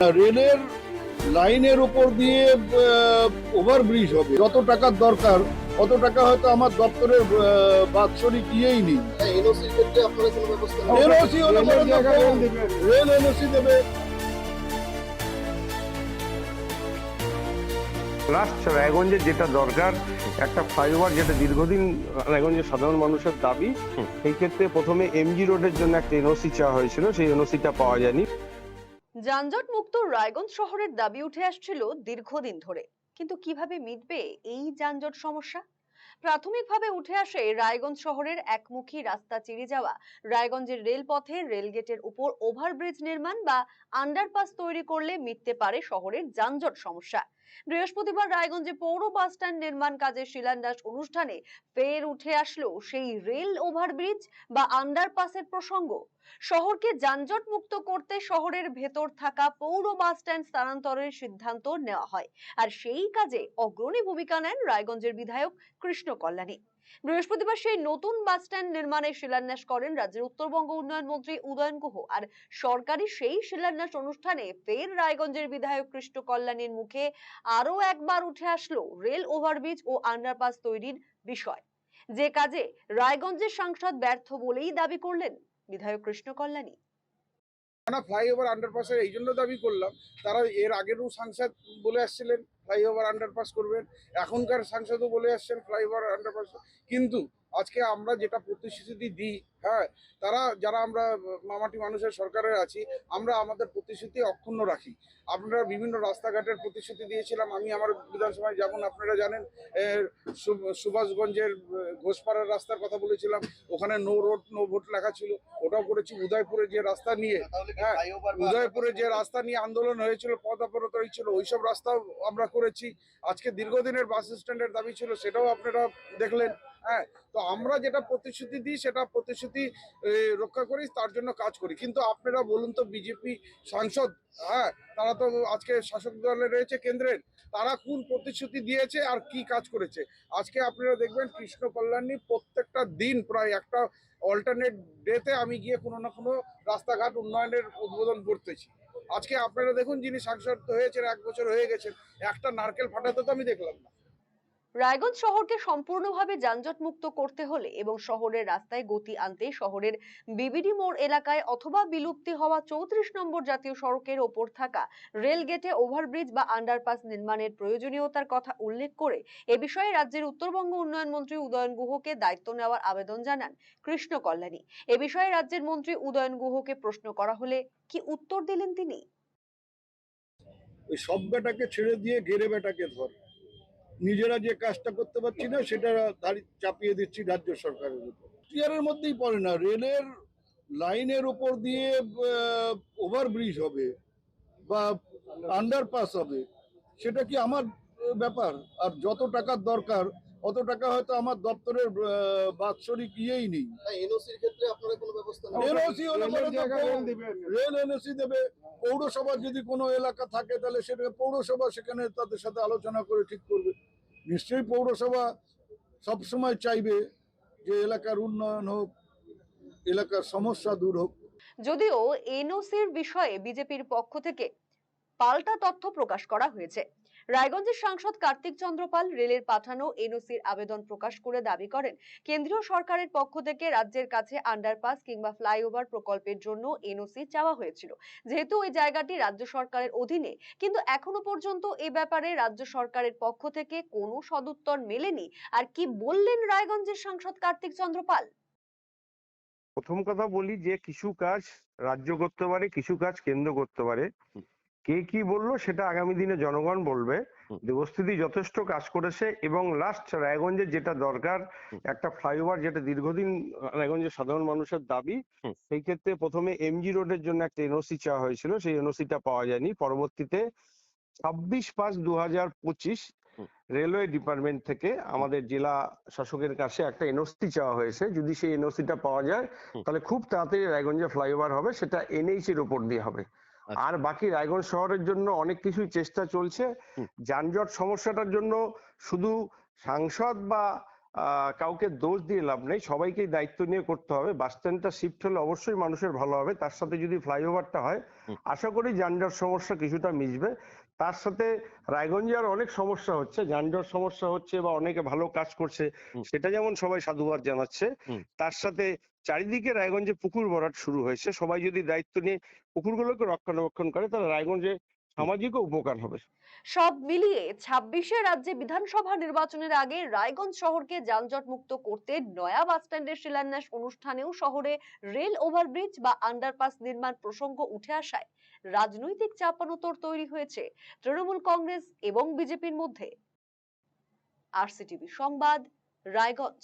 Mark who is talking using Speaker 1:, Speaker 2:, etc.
Speaker 1: রেলের লাইনের উপর দিয়ে ওভারব্রিজ হবে। যত টাকার দরকার অত টাকা হয়তো আমার দপ্তরের বাৎসরিক ইয়েই নেই? এনওসি হলে রেল এনওসি দেবে।
Speaker 2: লাস্ট রায়গঞ্জের যেটা দরকার একটা ফ্লাইওভার যেটা দীর্ঘদিন রায়গঞ্জের সাধারণ মানুষের দাবি সেই ক্ষেত্রে প্রথমে এমজি রোডের জন্য একটা এনওসি চাওয়া হয়েছিল সেই এনওসিটা পাওয়া যায়নি।
Speaker 3: যানজট মুক্ত রায়গঞ্জ শহরের দাবি উঠে আসছিল দীর্ঘদিন ধরে। কিন্তু কীভাবে মিটবে এই যানজট সমস্যা? প্রাথমিকভাবে উঠে আসে রায়গঞ্জ শহরের একমুখী রাস্তা চিরে যাওয়া। রায়গঞ্জের রেলপথে রেলগেটের উপর ওভারব্রিজ নির্মাণ বা আন্ডারপাস তৈরি করলে মিটতে পারে শহরের যানজট সমস্যা। বৃহস্পতিবার রায়গঞ্জে পৌর বাস স্ট্যান্ড নির্মাণ কাজের শিলান্যাস অনুষ্ঠানে ফের উঠে আসলো সেই রেল ওভারব্রিজ বা আন্ডারপাসের প্রসঙ্গ। শহরকে যানজট মুক্ত করতে শহরের ভেতর থাকা পৌর বাস স্ট্যান্ড স্থানান্তরের সিদ্ধান্ত নেওয়া হয়। আর সেই কাজে অগ্রণী ভূমিকা নেন রায়গঞ্জের বিধায়ক কৃষ্ণ কল্যাণী। বৃহস্পতিবার সেই নতুন বাস স্ট্যান্ড নির্মাণের শিলান্যাস করেন রাজ্যের উত্তরবঙ্গ উন্নয়ন মন্ত্রী উদয়ন গুহ। আর সরকারি সেই শিলান্যাস অনুষ্ঠানে ফের রায়গঞ্জের বিধায়ক কৃষ্ণ কল্যাণীর মুখে আরও একবার উঠে আসলো রেল ওভারব্রিজ ও আন্ডারপাস তৈরির বিষয়। যে কাজে রায়গঞ্জের সাংসদ ব্যর্থ বলেই দাবি করলেন বিধায়ক কৃষ্ণ কল্যাণী।
Speaker 4: না ফ্লাইওভার আন্ডারপাসের এই জন্য দাবি করলাম। তারা এর আগেরও সাংসদ বলে আসছিলেন ফ্লাইওভার আন্ডারপাস করবেন। এখনকার সাংসদও বলে আসছেন ফ্লাইওভার আন্ডারপাস কিন্তু আজকে আমরা যেটা প্রতিশ্রুতি দিই হ্যাঁ তারা যারা আমরা মামাটি মানুষের সরকারের আছি আমরা আমাদের প্রতিশ্রুতি অক্ষুণ্ণ রাখি। আমরা বিভিন্ন রাস্তাঘাটের প্রতিশ্রুতি দিয়েছিলাম আমি আমার বিধানসভায় যেমন আপনারা জানেন সুভাষগঞ্জের ঘোষপাড়ার রাস্তার কথা বলেছিলাম ওখানে নো রোড নো ভোট লেখা ছিল ওটাও করেছি উদয়পুরে যে রাস্তা নিয়ে হ্যাঁ, উদয়পুরে যে রাস্তা নিয়ে আন্দোলন হয়েছিল পথ অবরোধ হয়েছিল ওইসব রাস্তাও আমরা করেছি। আজকে দীর্ঘদিনের বাস স্ট্যান্ডের দাবি ছিল সেটাও আপনারা দেখলেন। হ্যাঁ তো আমরা যেটা প্রতিশ্রুতি দিই, সেটা প্রতিশ্রুতি রক্ষা করি, তার জন্য কাজ করি। কিন্তু আপনারা বলুন তো, বিজেপি সাংসদ হ্যাঁ তারা তো আজকে শাসক দলে রয়েছে কেন্দ্রের, তারা কোন প্রতিশ্রুতি দিয়েছে আর কি কাজ করেছে? আজকে আপনারা দেখবেন কৃষ্ণ কল্যাণী প্রত্যেকটা দিন প্রায় একটা অল্টারনেট ডেতে আমি গিয়ে কোনো না কোনো রাস্তাঘাট উন্নয়নের উদ্বোধন করতেছি। আজকে আপনারা দেখুন, যিনি সাংসদ হয়েছেন, এক বছর হয়ে গেছেন একটা নারকেল ফাটাতে তো আমি দেখলাম না।
Speaker 3: রায়গঞ্জ শহরকে সম্পূর্ণভাবে যানজট মুক্ত করতে হলে এবং শহরের রাস্তায় গতি আনতে শহরের বিবিডি মোড় এলাকায় অথবা বিলুপ্তি হওয়া চৌত্রিশ নম্বর জাতীয় সড়কের ওপর থাকা রেল গেটে ওভারব্রিজ বা আন্ডারপাস নির্মাণের প্রয়োজনীয়তার কথা উল্লেখ করে এ বিষয়ে রাজ্যের উত্তরবঙ্গ উন্নয়ন মন্ত্রী উদয়ন গুহকে দায়িত্ব নেওয়ার আবেদন জানান কৃষ্ণ কল্যাণী। এ বিষয়ে রাজ্যের মন্ত্রী উদয়ন গুহকে প্রশ্ন করা হলে কি উত্তর দিলেন তিনি?
Speaker 1: ওই সব বেটাকে ছেড়ে দিয়ে গেরে বেটাকে ধর। নিজেরা যে কাজটা করতে পারছি না সেটা দাঁড়ি চাপিয়ে দিচ্ছি রাজ্য সরকারের উপর। টিয়ারের মধ্যেই পড়ে না রেলের লাইনের উপর দিয়ে ওভারব্রিজ হবে বা আন্ডারপাস হবে সেটা কি আমার ব্যাপার? আর যত টাকার দরকার অত টাকা হয়তো আমার দপ্তরের বাৎসরিক ইয়েই নেই। রেল এনওসি দেবে। পৌরসভা যদি কোনো এলাকা থাকে তাহলে সেটা পৌরসভা সেখানে তাদের সাথে আলোচনা করে ঠিক করবে। নিশ্চয়ই পৌরসভা সবসময় চাইবে যে এলাকার উন্নয়ন হোক, এলাকার সমস্যা দূর হোক।
Speaker 3: যদিও এনওসির বিষয়ে বিজেপির পক্ষ থেকে পাল্টা তথ্য প্রকাশ করা হয়েছে। রায়গঞ্জের সাংসদ কার্তিক চন্দ্রপাল রেলের পাঠানো এনওসির আবেদন প্রকাশ করে দাবি করেন কেন্দ্রীয় সরকারের পক্ষ থেকে রাজ্যের কাছে আন্ডারপাস কিংবা ফ্লাইওভার প্রকল্পের জন্য এনওসি চাওয়া হয়েছিল। যেহেতু ওই জায়গাটি রাজ্য সরকারের অধীনে কিন্তু এখনও পর্যন্ত এ ব্যাপারে রাজ্য সরকারের পক্ষ থেকে কোনো সদুত্তর মেলেনি। আর কি বললেন রায়গঞ্জের সাংসদ কার্তিক চন্দ্রপাল?
Speaker 2: প্রথম কথা বলি যে কিছু কাজ রাজ্য করতে পারে কিছু কাজ কেন্দ্র করতে পারে। কে কি বলল সেটা আগামী দিনে জনগণ বলবে। দেবস্থিতি যথেষ্ট কাজ করেছে এবং লাস্ট রায়গঞ্জের যেটা দরকার একটা ফ্লাইওভার যেটা দীর্ঘদিন রায়গঞ্জের সাধারণ মানুষের দাবি সেই ক্ষেত্রে প্রথমে এমজি রোডের জন্য একটা এনওসি চাওয়া হয়েছিল সেই এনওসিটা পাওয়া যায়নি। পরবর্তীতে ছাব্বিশ পাঁচ দু হাজার পঁচিশ রেলওয়ে ডিপার্টমেন্ট থেকে আমাদের জেলা শাসকের কাছে একটা এনওসি চাওয়া হয়েছে। যদি সেই এনওসিটা পাওয়া যায় তাহলে খুব তাড়াতাড়ি রায়গঞ্জে ফ্লাইওভার হবে সেটা এনএইচ এর উপর দিয়ে হবে। আর বাকি রায়গঞ্জ শহরের জন্য অনেক কিছুই চেষ্টা চলছে। যানজট সমস্যাটার জন্য শুধু সাংসদ বা কাউকে দোষ দিয়ে লাভ নেই সবাইকেই দায়িত্ব নিয়ে করতে হবে। বাস স্ট্যান্ডটা শিফট হলে অবশ্যই মানুষের ভালো হবে। তার সাথে যদি ফ্লাইওভারটা হয় আশা করি যানজট সমস্যা কিছুটা মিটবে তার সাথে রায়গঞ্জে আর অনেক সমস্যা হচ্ছে যানজট সমস্যা হচ্ছে বা অনেকে ভালো কাজ করছে সেটা যেমন সবাই সাধুবাদ জানাচ্ছে তার সাথে চারিদিকে রায়গঞ্জে পুকুর ভরাট শুরু হয়েছে সবাই যদি দায়িত্ব নিয়ে পুকুরগুলোকে রক্ষণাবেক্ষণ করে তাহলে রায়গঞ্জে সামাজিকও উপকার হবে।
Speaker 3: সব মিলিয়ে ছাব্বিশে রাজ্যে বিধানসভা নির্বাচনের আগে রায়গঞ্জ শহরকে যানজট মুক্ত করতে নয়া বাস স্ট্যান্ডের শিলান্যাস অনুষ্ঠানেও শহরে রেল ওভারব্রিজ বা আন্ডারপাস নির্মাণ প্রসঙ্গ উঠে আসায় রাজনৈতিক চাপানোতর তৈরি হয়েছে তৃণমূল কংগ্রেস এবং বিজেপির মধ্যে। আরসিটিভি সংবাদ রায়গঞ্জ।